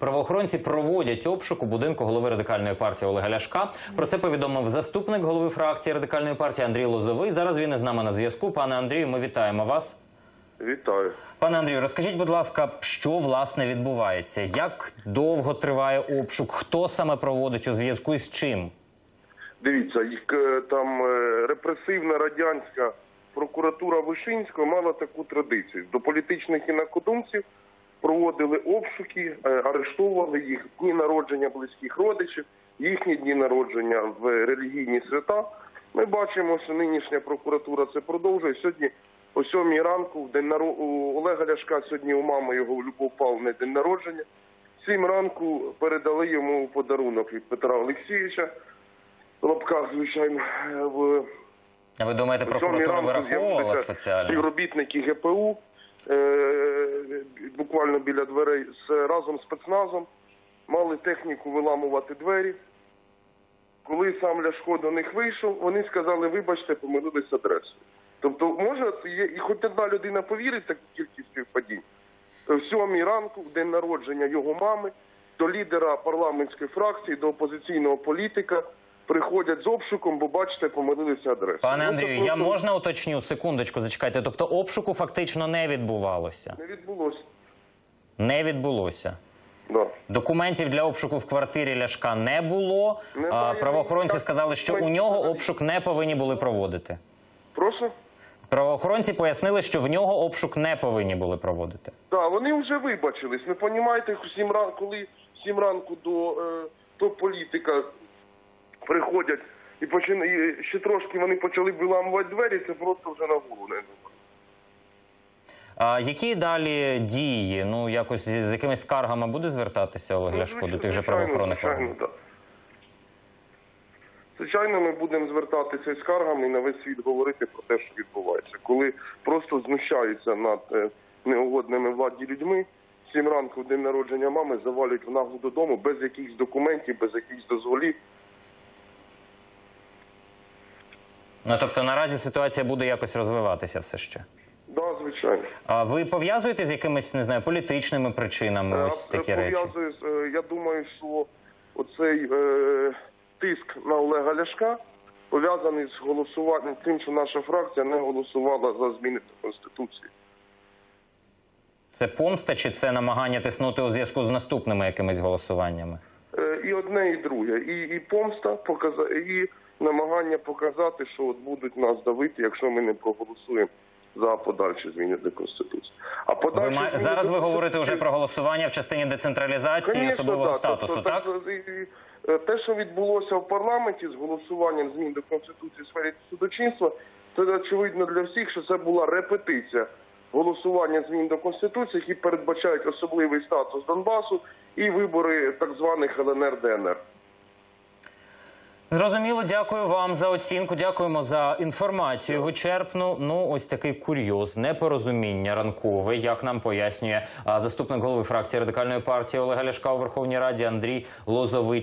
Правоохоронці проводять обшук у будинку голови радикальної партії Олега Ляшка. Про це повідомив заступник голови фракції радикальної партії Андрій Лозовий. Зараз він із нами на зв'язку. Пане Андрію, ми вітаємо вас. Вітаю. Пане Андрію, розкажіть, будь ласка, що власне відбувається? Як довго триває обшук? Хто саме проводить у зв'язку із чим? Дивіться, їх е, там е, репресивна радянська прокуратура Вишинського мала таку традицію. До політичних інакодумців проводили обшуки, е, арештовували їх дні народження близьких родичів, їхні дні народження в релігійні свята. Ми бачимо, що нинішня прокуратура це продовжує. Сьогодні о сьомій ранку, в день наро... у Олега Ляшка, сьогодні у мами його у Любов Павловни день народження. Сім ранку передали йому подарунок від Петра Олексійовича в лапках, звичайно, в А Ви думаєте, прокуратура вираховувала спеціально? співробітники ГПУ е, буквально біля дверей з разом з спецназом мали техніку виламувати двері. Коли сам Ляшко до них вийшов, вони сказали, вибачте, помилились адресою. Тобто, може, є, і хоч одна людина повірить таку кількість співпадінь. В сьомій ранку, в день народження його мами, до лідера парламентської фракції, до опозиційного політика приходять з обшуком, бо бачите, помилилися адресою. Пане Ну, Андрію, я можна уточню секундочку, зачекайте. Тобто обшуку фактично не відбувалося. Не відбулося. Не відбулося. Да. Документів для обшуку в квартирі Ляшка не було. Немає А, правоохоронці ніяких сказали, що у нього обшук не повинні були проводити. Прошу? Правоохоронці пояснили, що в нього обшук не повинні були проводити. Так, вони вже вибачились. Ви розумієте, коли сім ранку до, е, до політика приходять і, почина, і ще трошки вони почали виламувати двері, це просто вже на голову не думаю. А які далі дії? Ну якось з якимись скаргами буде звертатися Олег Ляшко до тих же правоохоронних звичайно, органів? так. Звичайно, ми будемо звертатися скаргами і на весь світ говорити про те, що відбувається. Коли просто знущаються над е, неугодними владі людьми, сім ранку в день народження мами завалюють в наглу додому без якихось документів, без якихось дозволів. Ну тобто наразі ситуація буде якось розвиватися все ще. Да, звичайно. А ви пов'язуєте з якимись не знаю політичними причинами Е, ось такі е, речі? з, е, Я думаю, що оцей е, тиск на Олега Ляшка пов'язаний з голосуванням тим, що наша фракція не голосувала за зміни до Конституції. Це помста чи це намагання тиснути у зв'язку з наступними якимись голосуваннями? І одне, і друге. І, і помста показа, і намагання показати, що от будуть нас давити, якщо ми не проголосуємо за подальші зміни до Конституції. А Ви подальші ма... зміни зараз до ви говорите вже про голосування в частині децентралізації Конечно, особливого да. статусу, Тобто, так? і- е, Те, що відбулося в парламенті з голосуванням змін до Конституції в сфері судочинства, це очевидно для всіх, що це була репетиція голосування змін до Конституції, які передбачають особливий статус Донбасу і вибори так званих ЛНР ДНР. Зрозуміло, дякую вам за оцінку. Дякуємо за інформацію. Вичерпну. Ну, ось такий курйоз, непорозуміння ранкове, як нам пояснює заступник голови фракції радикальної партії Олега Ляшка у Верховній Раді Андрій Лозовий.